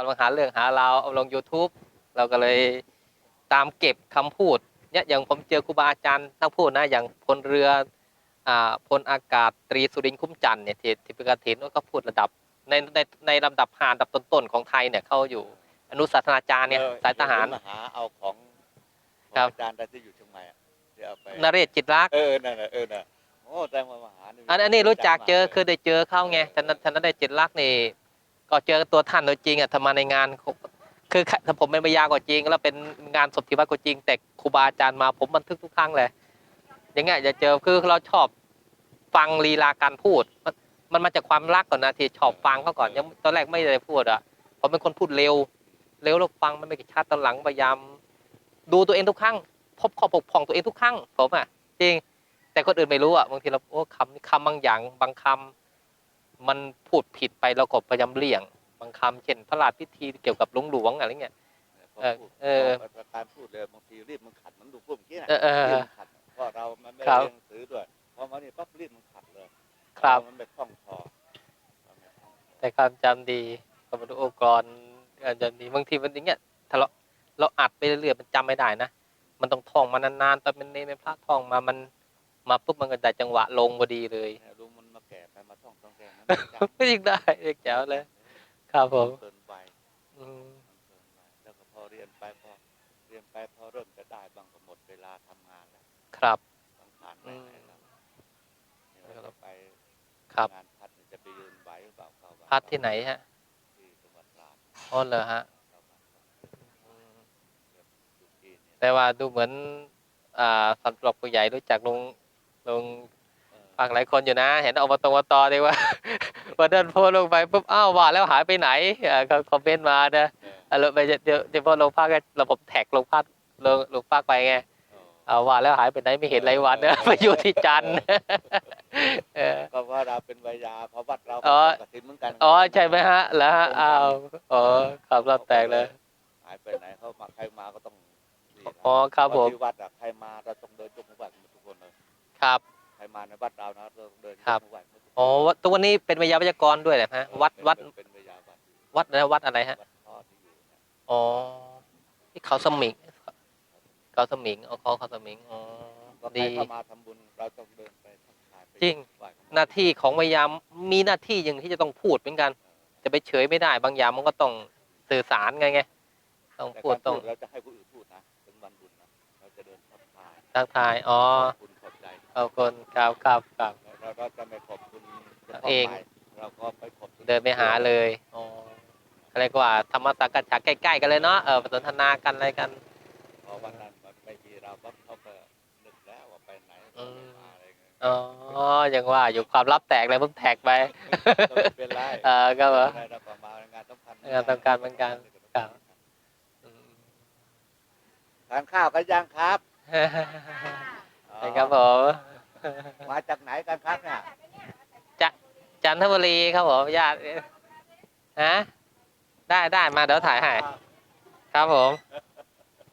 กำลังหาเรื่องหาราวเอาลง YouTube เราก็เลยตามเก็บคำพูดเนี่ยอย่างผมเจอครูบาอาจารย์ทั้งพูดนะอย่างพลเรืออ่าพลอากาศตรีสุรินทร์คุ้มจันทร์เนี่ยที่ที่เป็นกฐินก็พูดระดับในในในลำดับหาอันดับต้นๆของไทยเนี่ยเขาอยู่อนุศาสนาจารย์เนี่ยออสายทหารเดี๋วมหาเอาของของครับอาจารย์ได้ที่อยู่เชียงใหม่อะที่เอาไปนเรศจิตรักษ์เออนั่นน่ะเออน่ะโอ้แต่มามหาอันอันนี้รู้จักเจอมาลยคือได้เจอเข้าไงฉะนั้นฉะนั้นได้จิตรักษณ์นี่ ก็เจอตัวท่านโดยจริงอะทำมาในงาน คือถ้าผมเป็นพยาก็จริง แล้วเป็นงานศพที่วัดก็จริง แต่ครูบาอาจารย์มาผมบันทึกทุกครั้งเลยอย่างเงี้ยจะเจอคือเราชอบฟังลีลาการพูด มันมันมาจากความรักก่อนนะที่ชอบฟังเขาก่อนยังตอนแรกไม่ได้พูดอะผมเป็นคนพูดเร็ว เร็วแล้วฟังมันไม่ชัดตอนหลังพยายาม ดูตัวเองทุกครั้งพบข้อบกพร่องตัวเองทุกครั้งผมอะจริง แต่คนอื่นไม่รู้อะบางทีเราโอ้คำคำบางอย่างบางคำ มันพูดผิดไปเราก็พยายามเลี่ยง บางคำเช่น พระราชพิธีเกี่ยวกับหลวงหลวงอะไรเงี้ยเออเออการพูดเลยบางทีรีบมันขัดมันดูพวกเมื่อกี้นะเออเออรีบขัดเพราะเรามันไม่ได้เรียนหนังสือด้วยพอมานี่ปั๊บรีบมันขัดเลย ครับมันไม่คล่องคองแต่ความจำดีก็มาดูองค์กรการจำดีบางทีมันอย่างเงี้ยถ้าเราเราอัดไปเรื่อยๆมันจำไม่ได้นะมันต้องท่องมานานๆตอนเป็นเนรเป็นพระท่องมามันมาปุ๊บมันก็ได้จังหวะลงพอดีเลย ต้องแก่นั้นมันจำยิ่งได้เรียกแจ๋วเลย ครับผม เกินไปอืมมันเกินไปแล้วก็พอเรียนไปพอเรียนไปพอเริ่มจะได้บางก็หมดเวลาทำงานแล้วครับ สังขารไม่ให้เราเนี่ยเราจะไปครับ งานพัดเนี่ยจะไปยืนไหวหรือเปล่าเข้าวัพัดที่ไหนฮะที่จังหวัดตราดอ๋อเหรอฮะเข้าวัดอืมอยู่ที่เนี่ยแต่ว่าดูเหมือน อ่าสำหรับผู้ใหญ่รู้จักลงลง เออฟังหลายคนอยู่นะ เห็นอบตอบตดีว่าวันนั้นโพสต์ลงไปปุ๊บอ้าวว่าแล้วหายไปไหนอ่าเขาคอมเมนต์มานะเอออะแล้วไปเดี๋ยวเดี๋ยวพอลงภาคก็ระบบแท็กลงภาคลงลงภาคไปไงเออเอาว่าแล้วหายไปไหนไม่เห็นไรวันนะไปอยู่ที่จันทร์เออก็ว่าเราเป็นวิยาเพราะวัดเราอ๋อกฐินเหมือนกันอ๋อใช่ไหมฮะแล้วฮะอ้าวอ๋อขับรถแตกเลยหายไปไหนเขามาใครมาก็ต้องนี่นะอ๋อครับผมเพาะที่วัดอะใครมาเราต้องเดินยกมือไหว้กันหมดทุกคนเลยครับใคร มาในวัดเรานะเราต้องเดินยกครับมือไหว้หมดทุกคนอ๋อวัดตัวนี้เป็นวิทยาวิทยากรด้วยเหรอฮะวัดวัดเป็นเป็นวิยาวัดวัดอะไรวัดอะไรฮะ วัดพ่อที่อยู่เนี่ยอ๋อที่เขาสมิงเขาสมิงอ๋อเขาเขาสมิงอ๋อก็ใครดี เข้ามาทำบุญเราต้องเดินไปทักทายไปจริง ไหว้เขหน้าที่ของวิทยามมีหน้าที่อย่างที่จะต้องพูดเหมือนกัน จะไปเฉยไม่ได้บางอย่างมันก็ต้องสื่อสารไงไงต้องแต่พูดการต้องเราจะให้ผู้อื่นพูดนะถึงวันบุญนะเราจะเดินทักทายทักทายอ๋อ ขอบคุณ ขอบใจขอบคุณครับครับครับ เราเราจะไม่ขอบคุณฉพาะเองฝ่ายเราก็ไปขอบคุณเดินไปหาเลยอ๋ออะไรกว่าธรรมศาสตร์กัจฉาใกล้ๆกันเลยเนาะเออสนทนากันอะไรกัน พอวันนั้นมันไม่มีเราปั๊บเขาก็นึกแล้วว่าไปไหนอืมมาอะไรเงี้ยอ๋อยังว่าอยู่ความลับแตกเลยเพิ่งแท็กไป ก็ไม่เป็นไรเออก็เหรอไม่เป็นไรเราก็มางานสำคัญงานสำคัญเหมือนกันครับอืมทานข้าวกันยังครับ ใช่ครับผมมาจากไหนกันครับเนี่ยจันทบุรีครับผมญาติฮะได้ได้มาเดี๋ยวถ่ายให้ครับผมเ